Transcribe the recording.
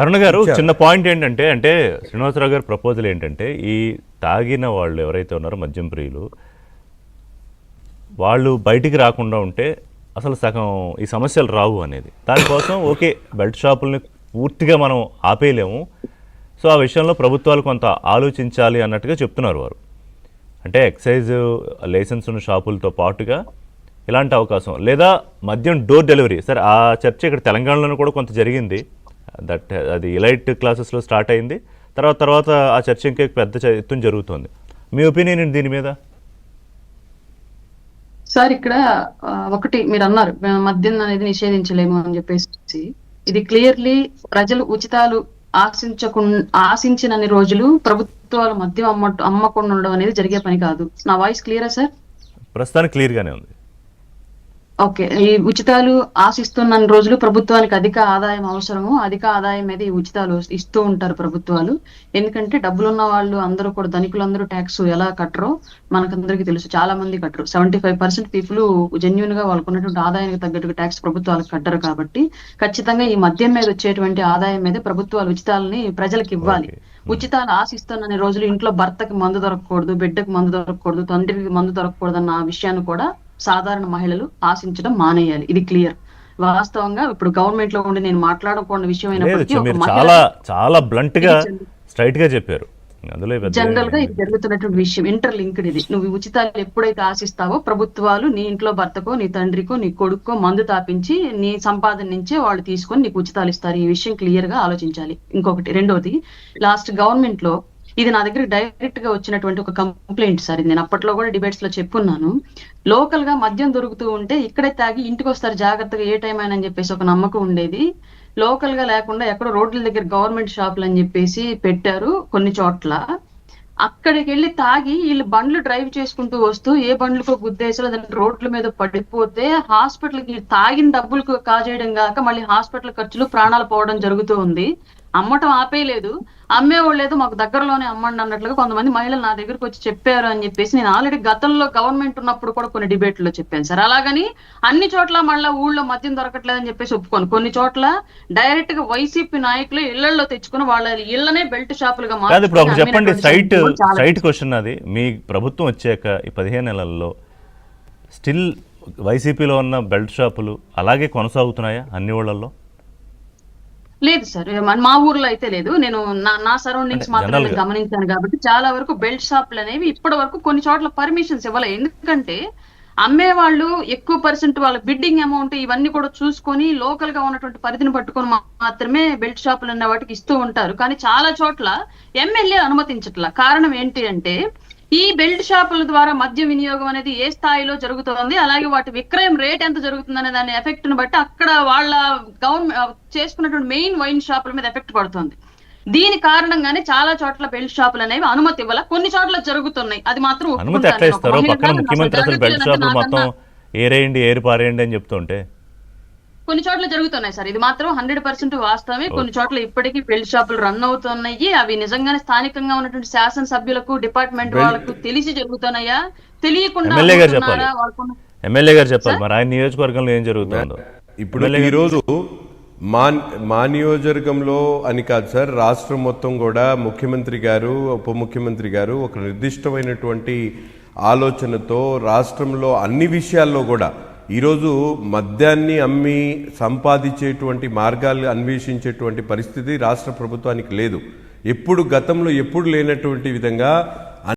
అరుణ గారు. చిన్న పాయింట్ ఏంటంటే అంటే శ్రీనివాసరావు గారి ప్రపోజల్ ఏంటంటే ఈ తాగిన వాళ్ళు ఎవరైతే ఉన్నారో మద్యం ప్రియులు వాళ్ళు బయటికి రాకుండా ఉంటే అసలు సగం ఈ సమస్యలు రావు అనేది. దానికోసం ఓకే బెల్ట్ షాపుల్ని పూర్తిగా మనం ఆపేయలేము. సో ఆ విషయంలో ప్రభుత్వాలు కొంత ఆలోచించాలి అన్నట్టుగా చెప్తున్నారు వారు. అంటే ఎక్సైజ్ లైసెన్స్ ఉన్న షాపులతో పాటుగా ఇలాంటి అవకాశం. లేదా మద్యం డోర్ డెలివరీ. సరే ఆ చర్చ ఇక్కడ తెలంగాణలోనూ కూడా కొంత జరిగింది. దట్ అది ఎలైట్ క్లాసెస్లో స్టార్ట్ అయింది. తర్వాత తర్వాత ఆ చర్చ ఇంకా పెద్ద ఎత్తున జరుగుతుంది. మీ ఒపీనియన్ ఏంటి దీని మీద? సార్ ఇక్కడ ఒకటి మీరు అన్నారు మద్యం అనేది నిషేధించలేము అని చెప్పేసి. ఇది క్లియర్లీ ప్రజలు ఉచితాలు ఆశించకుండా ఆశించినన్ని రోజులు ప్రభుత్వాలు మద్యం అమ్మ అమ్మకుండా ఉండడం అనేది జరిగే పని కాదు. నా వాయిస్ క్లియరా సార్? ప్రస్తుతానికి క్లియర్గానే ఉంది. ఓకే. ఈ ఉచితాలు ఆశిస్తున్న రోజులు ప్రభుత్వానికి అధిక ఆదాయం అవసరము. అధిక ఆదాయం మీద ఈ ఉచితాలు ఇస్తూ ఉంటారు ప్రభుత్వాలు. ఎందుకంటే డబ్బులున్న వాళ్ళు అందరూ కూడా ధనికులందరూ ట్యాక్స్ ఎలా కట్టరో మనకందరికీ తెలుసు. చాలా మంది కట్టరు. సెవెంటీ ఫైవ్ పర్సెంట్ పీపుల్ జెన్యున్గా వాళ్ళకున్నటువంటి ఆదాయానికి తగ్గట్టుగా ట్యాక్స్ ప్రభుత్వాలకు కట్టరు కాబట్టి ఖచ్చితంగా ఈ మద్యం మీద వచ్చేటువంటి ఆదాయం మీద ప్రభుత్వాలు ఉచితాలని ప్రజలకు ఇవ్వాలి. ఉచితాలు ఆశిస్తున్న రోజులు ఇంట్లో భర్తకి మందు దొరకకూడదు బిడ్డకు మందు దొరకకూడదు తండ్రికి మందు దొరకకూడదు అన్న విషయాన్ని కూడా సాధారణ మహిళలు ఆశించడం మానేయాలి. ఇది క్లియర్. వాస్తవంగా ఇప్పుడు గవర్నమెంట్లో ఉండి నేను మాట్లాడకూడని విషయం అయినప్పటికీ చాలా చాలా బ్లంట్గా స్ట్రైట్గా చెప్పారు. అందులో పెద్ద జనరల్గా ఇది జరుగుతున్నటువంటి విషయం ఇంటర్ లింక్డ్ ఇది. నువ్వు ఉచితాలు ఎప్పుడైతే ఆశిస్తావో ప్రభుత్వాలు నీ ఇంట్లో భర్తకో నీ తండ్రికో నీ కొడుకో మందు తాపించి నీ సంపాదన నుంచే వాళ్ళు తీసుకొని నీకు ఉచితాలు ఇస్తారు. ఈ విషయం క్లియర్గా ఆలోచించాలి. ఇంకొకటి రెండోది లాస్ట్ గవర్నమెంట్లో ఇది నా దగ్గర డైరెక్ట్గా వచ్చినటువంటి ఒక కంప్లైంట్ సార్. నేను అప్పట్లో కూడా డిబేట్స్లో చెప్పున్నాను. లోకల్గా మద్యం దొరుకుతూ ఉంటే ఇక్కడే తాగి ఇంటికి వస్తారు జాగ్రత్తగా ఏ టైం అయినా అని చెప్పేసి ఒక నమ్మకం ఉండేది. లోకల్గా లేకుండా ఎక్కడో రోడ్ల దగ్గర గవర్నమెంట్ షాపులు అని చెప్పేసి పెట్టారు కొన్ని చోట్ల. అక్కడికి వెళ్ళి తాగి వీళ్ళు బండ్లు డ్రైవ్ చేసుకుంటూ వస్తూ ఏ బండ్లకో గుద్దేసో దాని రోడ్ల మీద పడిపోతే హాస్పిటల్కి తాగిన డబ్బులకు కాజేయడం కాక మళ్ళీ హాస్పిటల్ ఖర్చులు ప్రాణాలు పోవడం జరుగుతూ ఉంది. అమ్మటం ఆపేయలేదు. అమ్మేవాళ్ళు లేదు మాకు దగ్గరలోనే అమ్మండి అన్నట్లుగా కొంతమంది మహిళలు నా దగ్గరకు వచ్చి చెప్పారు అని చెప్పేసి నేను ఆల్రెడీ గతంలో గవర్నమెంట్ ఉన్నప్పుడు కూడా కొన్ని డిబేట్లో చెప్పాను సార్. అలాగని అన్ని చోట్ల మళ్ళీ ఊళ్ళో మద్యం దొరకట్లేదని చెప్పేసి ఒప్పుకోను. కొన్ని చోట్ల డైరెక్ట్గా వైసీపీ నాయకులు ఇళ్ళలో తెచ్చుకుని వాళ్ళ ఇళ్ళనే బెల్ట్ షాపులుగా కాదు ఇప్పుడు చెప్పండి. సైట్ సైట్ క్వశ్చన్ అది మీ ప్రభుత్వం వచ్చాక ఈ పదిహేను నెలల్లో స్టిల్ వైసీపీలో ఉన్న బెల్ట్ షాపులు అలాగే కొనసాగుతున్నాయా అన్ని ఊళ్ళల్లో? లేదు సార్ మా ఊర్లో అయితే లేదు. నేను నా నా సరౌండింగ్స్ అంటే మాత్రం general నేను గా. గమనించాను కాబట్టి చాలా వరకు బెల్ట్ షాపులు అనేవి ఇప్పటి వరకు కొన్ని చోట్ల పర్మిషన్స్ ఇవ్వలేదు ఎందుకంటే అమ్మే వాళ్ళు ఎక్కువ పర్సెంట్ వాళ్ళ బిడ్డింగ్ అమౌంట్ ఇవన్నీ కూడా చూసుకొని లోకల్గా ఉన్నటువంటి పరిధిని పట్టుకొని మాత్రమే బెల్ట్ షాపులు అనే వాటికి ఇస్తూ ఉంటారు. కానీ చాలా చోట్ల ఎమ్మెల్యే అనుమతించట్ల. కారణం ఏంటి అంటే ఈ బెల్ట్ షాపుల ద్వారా మద్య వినియోగం అనేది ఏ స్థాయిలో జరుగుతోంది? అలాగే వాటి విక్రయం రేట్ ఎంత జరుగుతుంది అనే దాని ఎఫెక్ట్ను బట్టి అక్కడ వాళ్ళ గవర్నమెంట్ చేసుకున్నటువంటి మెయిన్ వైన్ షాపుల మీద ఎఫెక్ట్ పడుతుంది. దీని కారణంగానే చాలా చోట్ల బెల్ట్ షాపులు అనేవి అనుమతి ఇవ్వాల? కొన్ని చోట్ల జరుగుతున్నాయి. అది మాత్రం ముఖ్యమంత్రి అసలు బెల్ట్ షాపులు మొత్తం ఏరేయండి ఏరి పారేయండి అని చెప్తుంటే కొన్ని చోట్ల జరుగుతున్నాయి సార్. ఇది మాత్రం హండ్రెడ్ పర్సెంట్ వాస్తవమే. కొన్ని చోట్ల ఇప్పటికీ బెల్ట్ షాపులు రన్ అవుతున్నాయి. అవి నిజంగానే స్థానికంగా ఉన్నటువంటి శాసనసభ్యులకు డిపార్ట్మెంట్ వాళ్ళకు తెలిసి జరుగుతున్నాయా? తెలియకుండా ఎమ్మెల్యే గారు చెప్పాలి. మరి ఆయన నియోజకవర్గంలో ఏం జరుగుతుందో? ఇప్పుడు ఈరోజు మా మా నియోజకవర్గంలో అని కాదు సార్ రాష్ట్రం మొత్తం కూడా ముఖ్యమంత్రి గారు ఉప ముఖ్యమంత్రి గారు ఒక నిర్దిష్టమైనటువంటి ఆలోచనతో రాష్ట్రంలో అన్ని విషయాల్లో కూడా ఈరోజు మద్యాన్ని అమ్మి సంపాదించేటువంటి మార్గాలు అన్వేషించేటువంటి పరిస్థితి రాష్ట్ర ప్రభుత్వానికి లేదు. ఎప్పుడు గతంలో ఎప్పుడు లేనటువంటి విధంగా